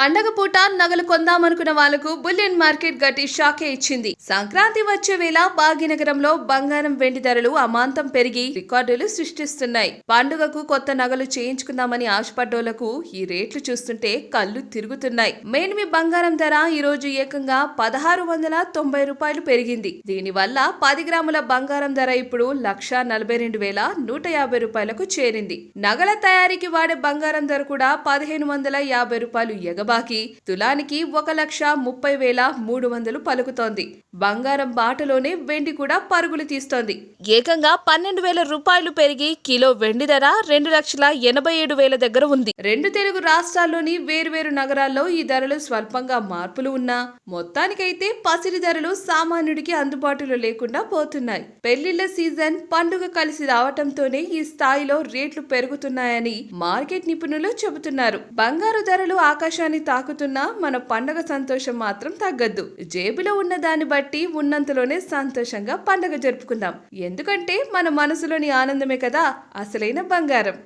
పండగ పూట నగలు కొందామనుకున్న వాళ్ళకు బులియన్ మార్కెట్ గట్టి షాకే ఇచ్చింది. సంక్రాంతి వచ్చే వేళ భాగ్యనగరంలో బంగారం వెండి ధరలు అమాంతం పెరిగి రికార్డులు సృష్టిస్తున్నాయి. పండుగకు కొత్త నగలు చేయించుకుందామని ఆశపడ్డోళ్ళకు ఈ రేట్లు చూస్తుంటే కళ్ళు తిరుగుతున్నాయి. మేనిమి బంగారం ధర ఈ రోజు ఏకంగా పదహారు వందల తొంభై రూపాయలు పెరిగింది. దీనివల్ల పది గ్రాముల బంగారం ధర ఇప్పుడు లక్ష నలభై రెండు వేల నూట యాభై రూపాయలకు చేరింది. నగల తయారీకి వాడే బంగారం ధర కూడా పదిహేను వందల యాభై రూపాయలు ఎగబాకి తులానికి ఒక లక్ష ముప్పై వేల మూడు వందలు పలుకుతోంది. బంగారం బాటలోనే వెండి కూడా పరుగులు తీస్తోంది. ఏకంగా పన్నెండు వేల రూపాయలు పెరిగి కిలో వెండి ధర రెండు లక్షల ఎనభై ఏడు వేల దగ్గర ఉంది. రెండు తెలుగు రాష్ట్రాల్లోని వేర్వేరు నగరాల్లో ఈ ధరలు స్వల్పంగా మార్పులు ఉన్నా మొత్తానికైతే పసిడి ధరలు సామాన్యుడికి అందుబాటులో లేకుండా పోతున్నాయి. పెళ్ళిళ్ళ సీజన్ పండుగ కలిసి రావటంతోనే ఈ స్థాయిలో రేట్లు పెరుగుతున్నాయని మార్కెట్ నిపుణులు చెబుతున్నారు. బంగారు ధరలు ఆకాశాన్ని తాకుతున్నా మన పండగ సంతోషం మాత్రం తగ్గద్దు. జేబులో ఉన్న దాన్ని బట్టి ఉన్నంతలోనే సంతోషంగా పండగ జరుపుకుందాం. ఎందుకంటే మన మనసులోని ఆనందమే కదా అసలైన బంగారం.